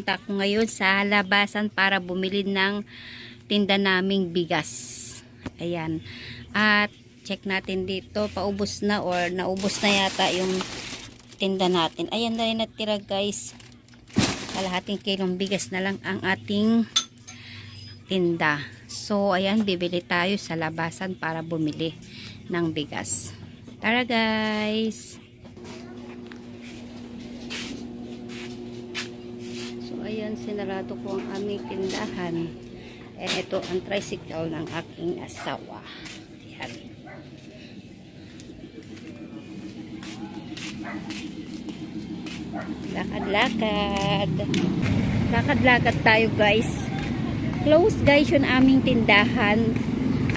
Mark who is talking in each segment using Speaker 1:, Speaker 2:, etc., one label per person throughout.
Speaker 1: guys, pupunta ako ngayon sa labasan para bumili ng tinda naming bigas. Ayan. At check natin dito, paubos na or naubos na yata yung tinda natin. Ayan na rin natira guys. Kalahating kilong bigas na lang ang ating tinda. So, ayan, bibili tayo sa labasan para bumili ng bigas. Tara guys! So, ayan, sinarado ko ang aming tindahan. And ito ang tricycle ng aking asawa. Ayan. Lakad-lakad. Lakad-lakad tayo guys. Close guys yung aming tindahan.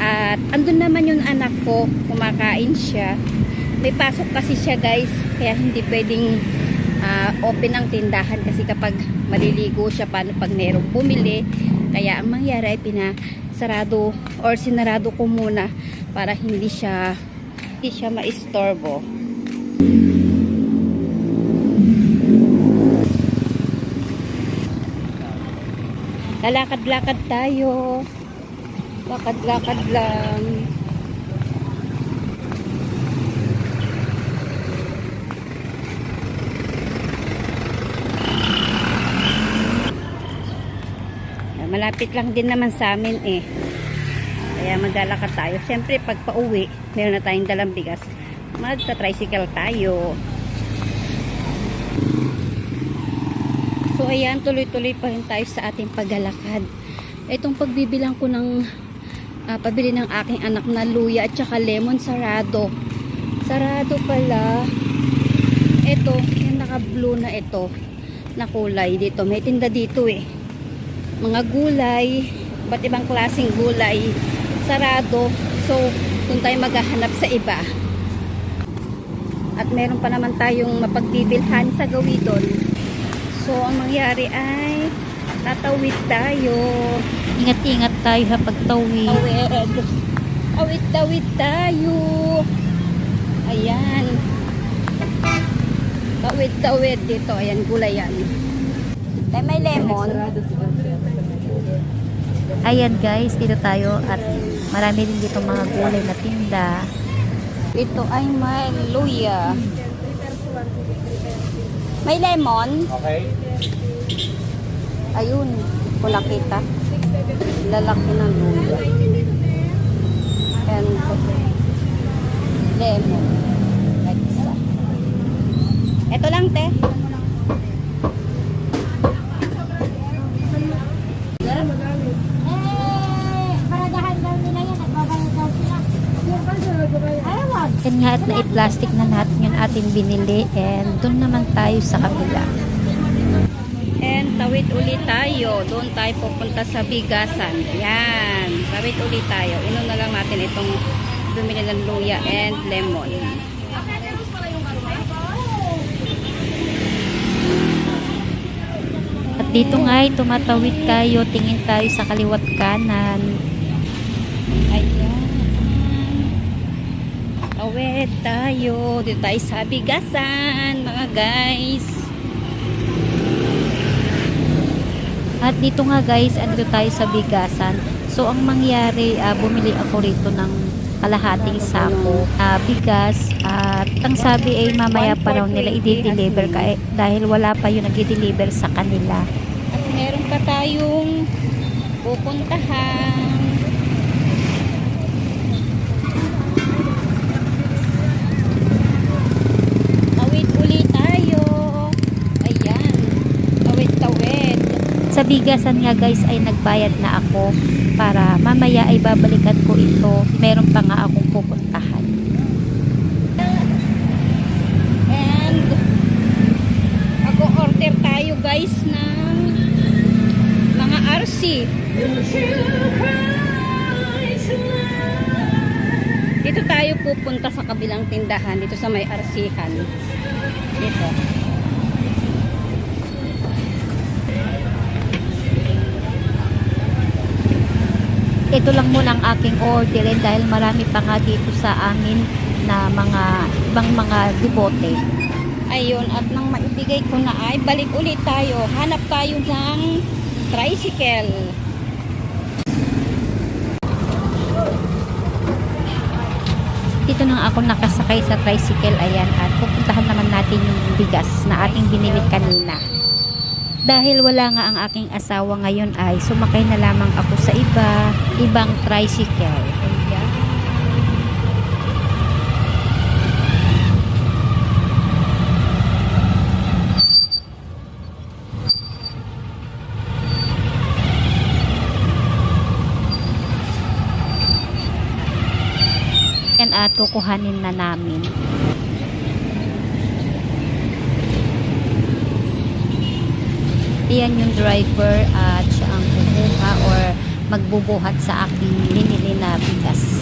Speaker 1: At andun naman yung anak ko. Kumakain siya. May pasok kasi siya guys. Kaya hindi pwedeng ah, open ang tindahan kasi kapag maliligo siya paano pag merong bumili kaya ang mangyari ay pinasarado or sinarado ko muna para hindi siya hindi siya maistorbo. Lalakad-lakad tayo. Lakad-lakad lang Malapit lang din naman sa amin eh. Kaya maglalakad tayo. Siyempre, pag pauwi, meron na tayong dalang bigas. Magta-tricycle tayo. So, ayan, tuloy-tuloy pa rin tayo sa ating paglalakad. Itong pagbibilang ko ng ah, pabili ng aking anak na luya at saka lemon sarado. Sarado pala. Ito, yung naka-blue na ito na kulay dito. May tinda dito eh mga gulay, ba't ibang klaseng gulay, sarado. So, kung tayo maghahanap sa iba. At meron pa naman tayong mapagbibilhan sa gawidon. So, ang mangyari ay tatawid tayo. Ingat-ingat tayo ha pagtawid. Awid. Awid-tawid tayo. Ayan. Tawid-tawid dito. Ayan, gulay yan. Tay, may lemon. Ayan guys, dito tayo at marami din dito mga gulay na tinda. Ito ay may luya. May lemon.
Speaker 2: Okay.
Speaker 1: Ayun, kung nakita. Lalaki ng luya. And lemon. Ito lang, te. Yan nga at na-plastic na natin yung ating binili and doon naman tayo sa kabila. And tawid ulit tayo. Doon tayo pupunta sa bigasan. Yan. Tawid ulit tayo. Inom na lang natin itong bumili ng luya and lemon. At dito nga ay tumatawid tayo. Tingin tayo sa kaliwat kanan. Ayan. Tawid tayo. Dito tayo sa bigasan, mga guys. At dito nga guys, andito tayo sa bigasan. So ang mangyari, ah, bumili ako rito ng kalahating sako ah, bigas at ang sabi ay mamaya pa raw nila i-deliver ka eh, dahil wala pa yung nag-deliver sa kanila. At meron pa tayong pupuntahan. Tawid ulit tayo. Ayan. Tawid, tawid. Sa bigasan nga guys ay nagbayad na ako para mamaya ay babalikan ko ito. Meron pa nga akong pupuntahan. And mag-order tayo guys ng mga RC. Dito tayo pupunta sa kabilang tindahan dito sa may RC-han. Dito.
Speaker 3: Ito lang muna ang aking orderin dahil marami pa nga dito sa amin na mga ibang mga debote. Ayun, at nang maibigay ko na ay balik ulit tayo. Hanap tayo ng tricycle. Dito nang ako nakasakay sa tricycle, ayan, at pupuntahan naman natin yung bigas na ating binili kanina. Dahil wala nga ang aking asawa ngayon ay sumakay na lamang ako sa iba, ibang tricycle. Yan at kukuhanin na namin. Iyan yung driver at siya ang kukuha or magbubuhat sa aking linili na bigas.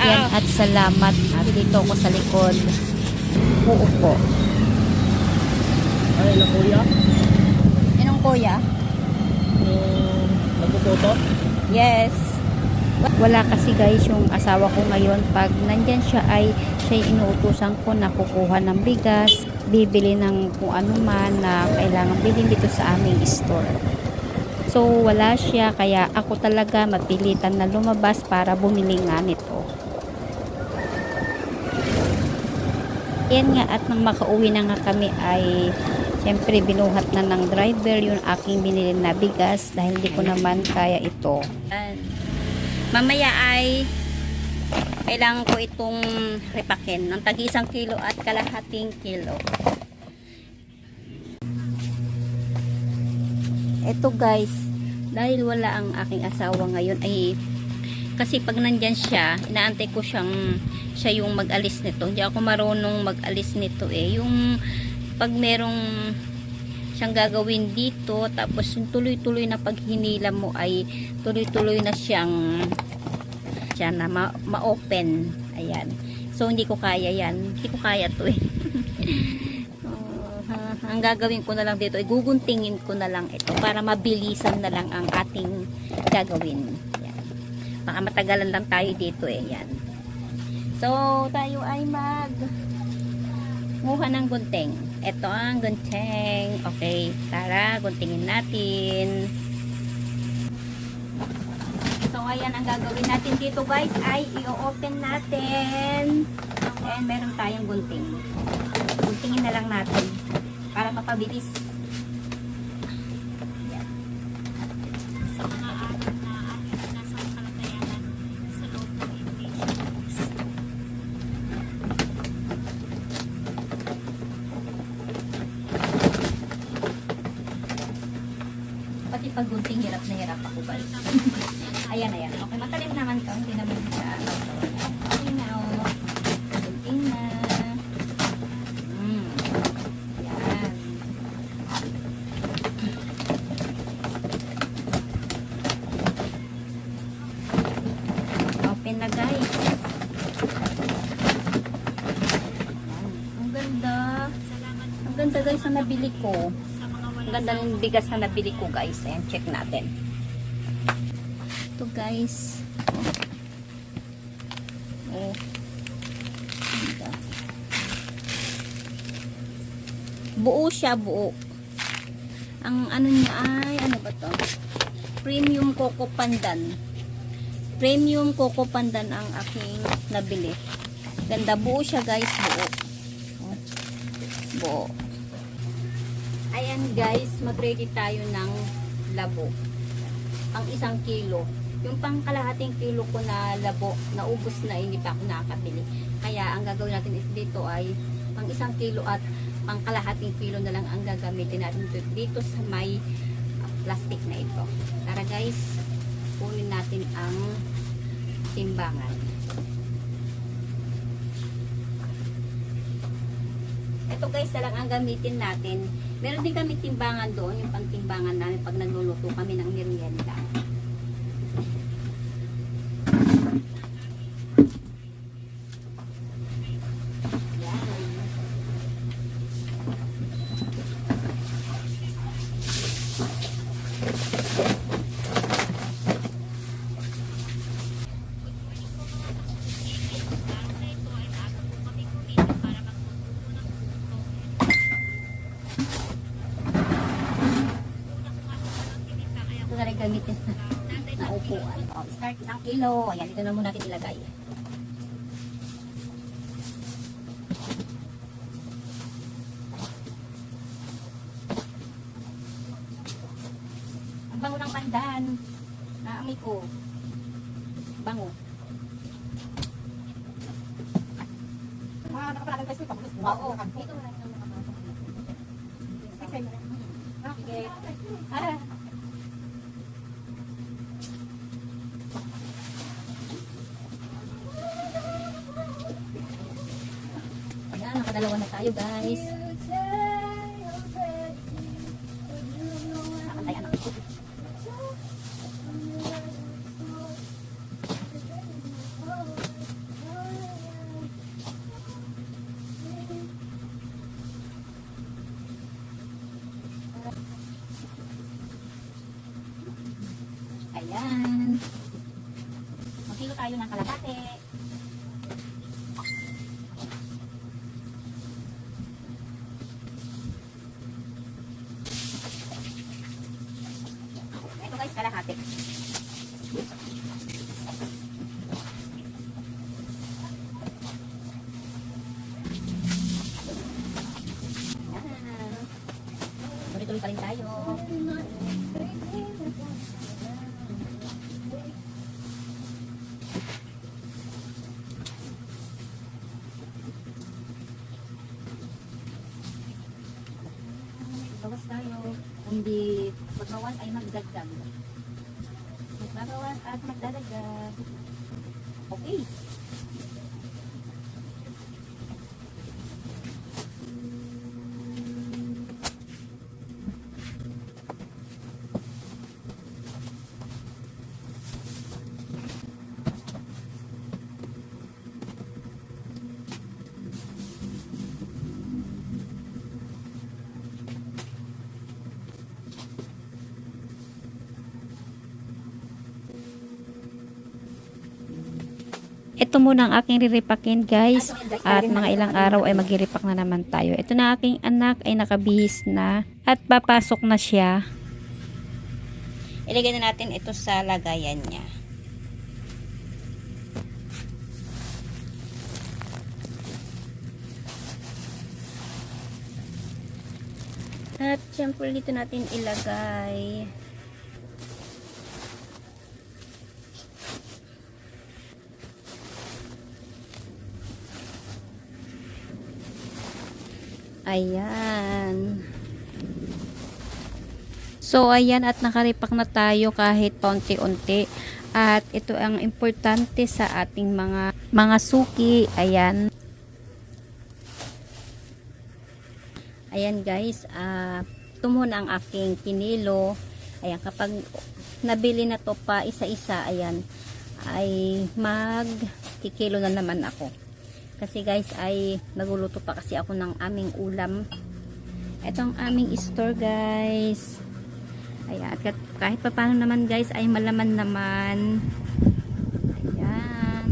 Speaker 3: Yan at salamat at dito ako sa likod. Uupo.
Speaker 2: Ay, lang kuya.
Speaker 3: Anong kuya?
Speaker 2: Yung nagpuputo.
Speaker 3: Yes. Wala kasi guys yung asawa ko ngayon. Pag nandyan siya ay siya inuutusan ko na kukuha ng bigas, bibili ng kung ano man na kailangan bilhin dito sa aming store. So wala siya kaya ako talaga mapilitan na lumabas para bumili nga nito. Yan nga at nang makauwi na nga kami ay Siyempre, binuhat na ng driver yung aking binili na bigas dahil di ko naman kaya ito. Mamaya ay kailangan ko itong ripakin ng tagi isang kilo at kalahating kilo. Ito guys, dahil wala ang aking asawa ngayon ay kasi pag nandyan siya, inaantay ko siyang siya yung mag-alis nito. Hindi ako marunong mag-alis nito eh. Yung pag merong siyang gagawin dito. Tapos yung tuloy-tuloy na paghinila mo ay tuloy-tuloy na siyang siya na ma- ma-open. Ayan. So hindi ko kaya yan. Hindi ko kaya to eh. Ha- ang gagawin ko na lang dito ay guguntingin ko na lang ito para mabilisan na lang ang ating gagawin. Yan. baka matagalan lang tayo dito eh. Yan so tayo ay mag Muha ng gunting. Ito ang gunting. Okay, tara, guntingin natin. So, ayan ang gagawin natin dito guys ay i-open natin. And meron tayong gunting. Guntingin na lang natin para mapabilis. Guys na nabili ko. Ang ganda ng bigas na nabili ko guys. Ayan, check natin. Ito guys. Oh. Ganda. Buo siya, buo. Ang ano niya ay, ano ba to? Premium Coco Pandan. Premium Coco Pandan ang aking nabili. Ganda, buo siya guys, buo. Oh. Buo. Ayan guys, mag-ready tayo ng labo. Ang isang kilo. Yung pang kalahating kilo ko na labo, naubos na, hindi pa ako nakakabili. Kaya ang gagawin natin is dito ay pang isang kilo at pang kalahating kilo na lang ang gagamitin natin dito, sa may plastic na ito. Tara guys, kunin natin ang timbangan. Ito guys, na lang ang gamitin natin. Meron din kami timbangan doon, yung pantimbangan namin pag nagluluto kami ng merienda. Yan. Ito na upuan. O, start isang kilo. Ayan, ito na muna natin ilagay. Ang bango ng pandan. Naamoy ko. Bango. Oo. Ito na rin Okay. Ah. Ayan, nakadalawa na tayo guys. Nakatayan ako. Ayan. Magkilo tayo ng kalahati. Ito guys, kalahati. Tuloy-tuloy pa rin tayo. Bawas tayo. Kung di magbawas ay magdagdag. Magbabawas at magdadagdag. Okay.
Speaker 1: Ito muna ang aking riripakin guys at mga ilang araw ay magiripak na naman tayo. Ito na aking anak ay nakabihis na at papasok na siya.
Speaker 3: Ilagay na natin ito sa lagayan niya. At syempre dito natin ilagay Ayan.
Speaker 1: So ayan at nakaripak na tayo kahit paunti-unti. At ito ang importante sa ating mga mga suki. Ayan.
Speaker 3: Ayan guys, ah ito muna ang aking kinilo. Ayan, kapag nabili na to pa isa-isa, ayan, ay mag kikilo na naman ako. Kasi guys, ay nagluluto pa kasi ako ng aming ulam. Ito ang aming store guys. Ayan, at kahit pa paano naman guys, ay malaman naman. Ayan.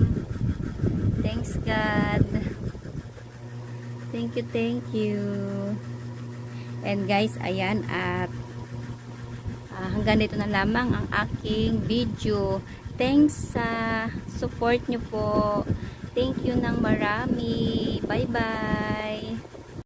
Speaker 3: Thanks God. Thank you, thank you. And guys, ayan at ah, hanggang dito na lamang ang aking video. Thanks sa support nyo po. Thank you ng marami. Bye-bye.